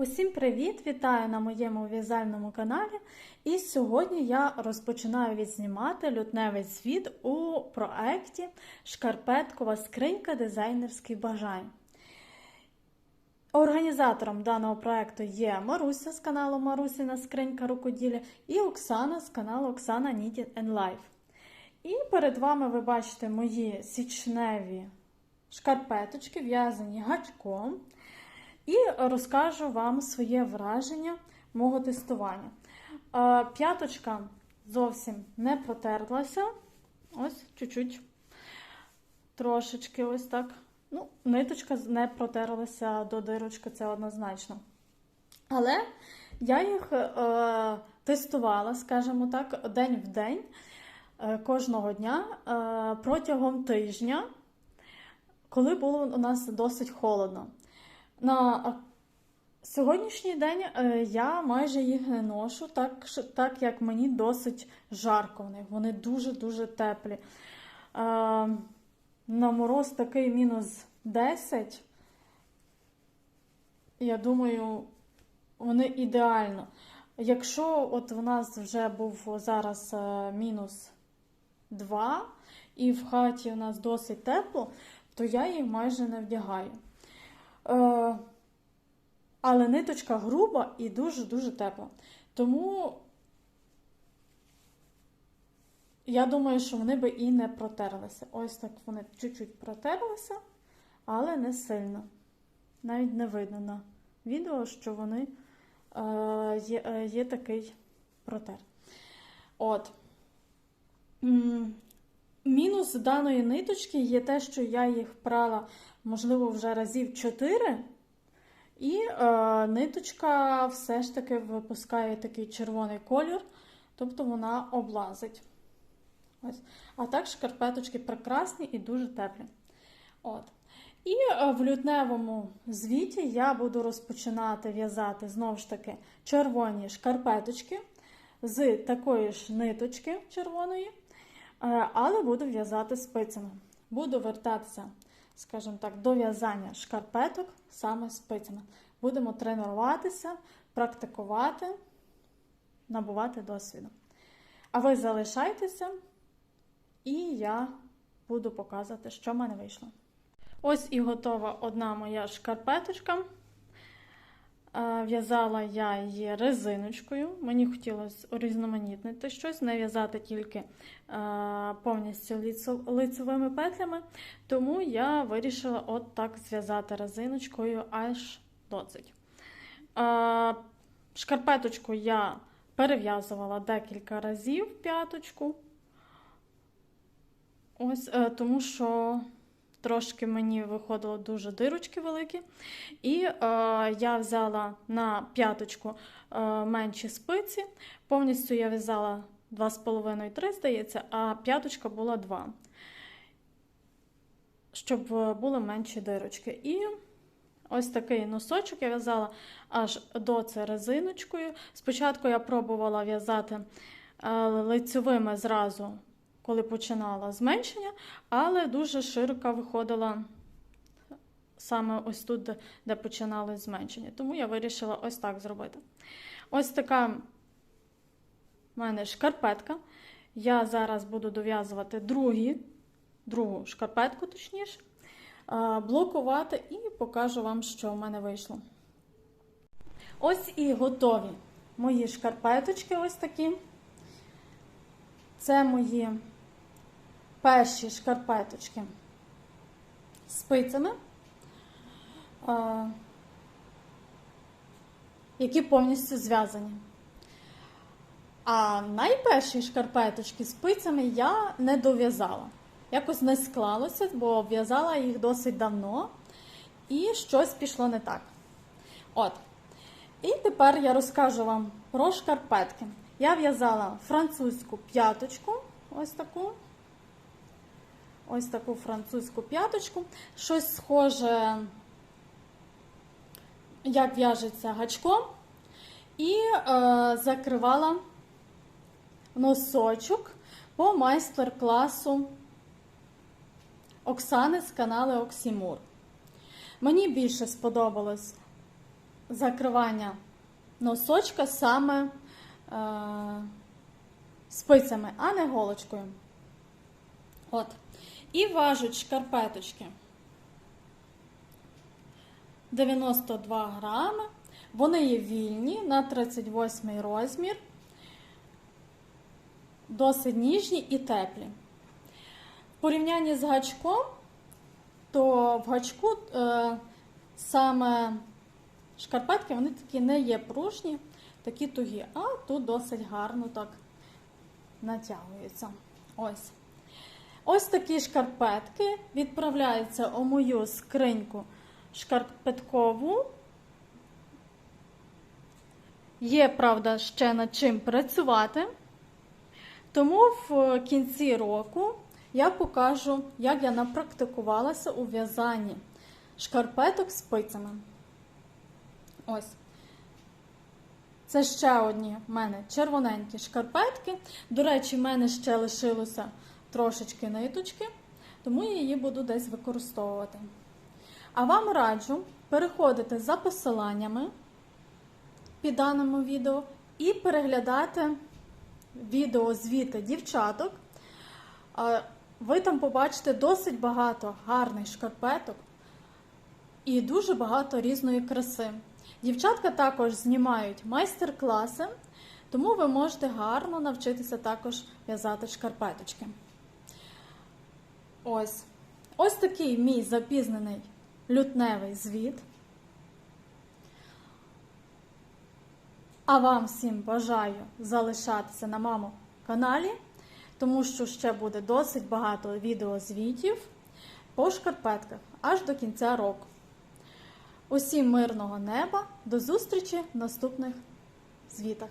Усім привіт! Вітаю на моєму в'язальному каналі. І сьогодні я розпочинаю відзнімати лютневий світ у проекті Шкарпеткова скринька дизайнерських бажань. Організатором даного проекту є Маруся з каналу Марусіна Скринька Рукоділля і Оксана з каналу Оксана Knitted and Life. І перед вами ви бачите мої січневі шкарпеточки, в'язані гачком. І розкажу вам своє враження мого тестування. Е, П'яточка зовсім не протерлася. Ось чуть-чуть. Трошечки ось так. Ну, ниточка не протерлася до дирочки, це однозначно. Але я їх е, тестувала, скажімо так, день в день, е, кожного дня е, протягом тижня, коли було у нас досить холодно. На сьогоднішній день е, я майже їх не ношу, так, так як мені досить жарко в них. Вони дуже-дуже теплі. Е, На мороз такий мінус 10. Я думаю, вони ідеально. Якщо от в нас вже був зараз е, мінус 2, і в хаті у нас досить тепло, то я їх майже не вдягаю. Е, але ниточка груба і дуже-дуже тепла. Тому я думаю, що вони би і не протерлися. Ось так вони чуть-чуть протерлися, але не сильно. Навіть не видно на відео, що вони е, є, е, є такий протер. От. Мінус даної ниточки є те, що я їх прала, можливо, вже разів 4, і е, ниточка все ж таки випускає такий червоний колір, тобто вона облазить. Ось. А так шкарпеточки прекрасні і дуже теплі. От. І е, в лютневому звіті я буду розпочинати в'язати знову ж таки червоні шкарпеточки з такої ж ниточки червоної. Е, Але буду в'язати спицями. Буду вертатися, скажімо так, до в'язання шкарпеток саме спицями. Будемо тренуватися, практикувати, набувати досвіду. А ви залишайтеся, і я буду показувати, що в мене вийшло. Ось і готова одна моя шкарпеточка. В'язала я її резиночкою. Мені хотілося урізноманітнити щось, не в'язати тільки е, повністю лицевими петлями. Тому я вирішила от так зв'язати резиночкою аж досить. Е, Шкарпеточку я перев'язувала декілька разів п'яточку. Ось, е, тому що трошки мені виходило дуже дирочки великі. І е, я взяла на п'яточку е, менші спиці. Повністю я в'язала 2,5-3, здається, а п'яточка була 2. Щоб е, були менші дирочки. І ось такий носочок я в'язала аж до це резиночкою. Спочатку я пробувала в'язати е, лицьовими зразу, коли починала зменшення, але дуже широко виходила саме ось тут, де, починали зменшення. Тому я вирішила ось так зробити. Ось така в мене шкарпетка. Я зараз буду дов'язувати другі, другу шкарпетку, точніше, блокувати і покажу вам, що в мене вийшло. Ось і готові мої шкарпеточки, ось такі. Це мої перші шкарпеточки спицями, які повністю зв'язані. А найперші шкарпеточки спицями я не дов'язала. Якось не склалося, бо в'язала їх досить давно, і щось пішло не так. От. І тепер я розкажу вам про шкарпетки. Я в'язала французьку п'яточку, ось таку. Ось таку французьку п'яточку. Щось схоже, як в'яжеться гачком. І е, закривала носочок по майстер-класу Оксани з каналу Оксімур. Мені більше сподобалось закривання носочка саме е, спицями, а не голочкою. От. І важуть шкарпеточки 92 грами. Вони є вільні на 38 розмір, досить ніжні і теплі. В порівнянні з гачком, то в гачку е, саме шкарпетки вони такі не є пружні, такі тугі, а тут досить гарно так натягуються. Ось. Ось такі шкарпетки відправляються у мою скриньку шкарпеткову. Є, правда, ще над чим працювати. Тому в кінці року я покажу, як я напрактикувалася у в'язанні шкарпеток спицями. Ось. Це ще одні в мене червоненькі шкарпетки. До речі, в мене ще лишилося трошечки ниточки, тому я її буду десь використовувати. А вам раджу переходити за посиланнями під даному відео і переглядати відео звіти дівчаток. Ви там побачите досить багато гарних шкарпеток і дуже багато різної краси. Дівчатка також знімають майстер-класи, тому ви можете гарно навчитися також в'язати шкарпеточки. Ось. Ось такий мій запізнений лютневий звіт. А вам всім бажаю залишатися на мамо каналі, тому що ще буде досить багато відеозвітів по шкарпетках аж до кінця року. Усім мирного неба, до зустрічі в наступних звітах.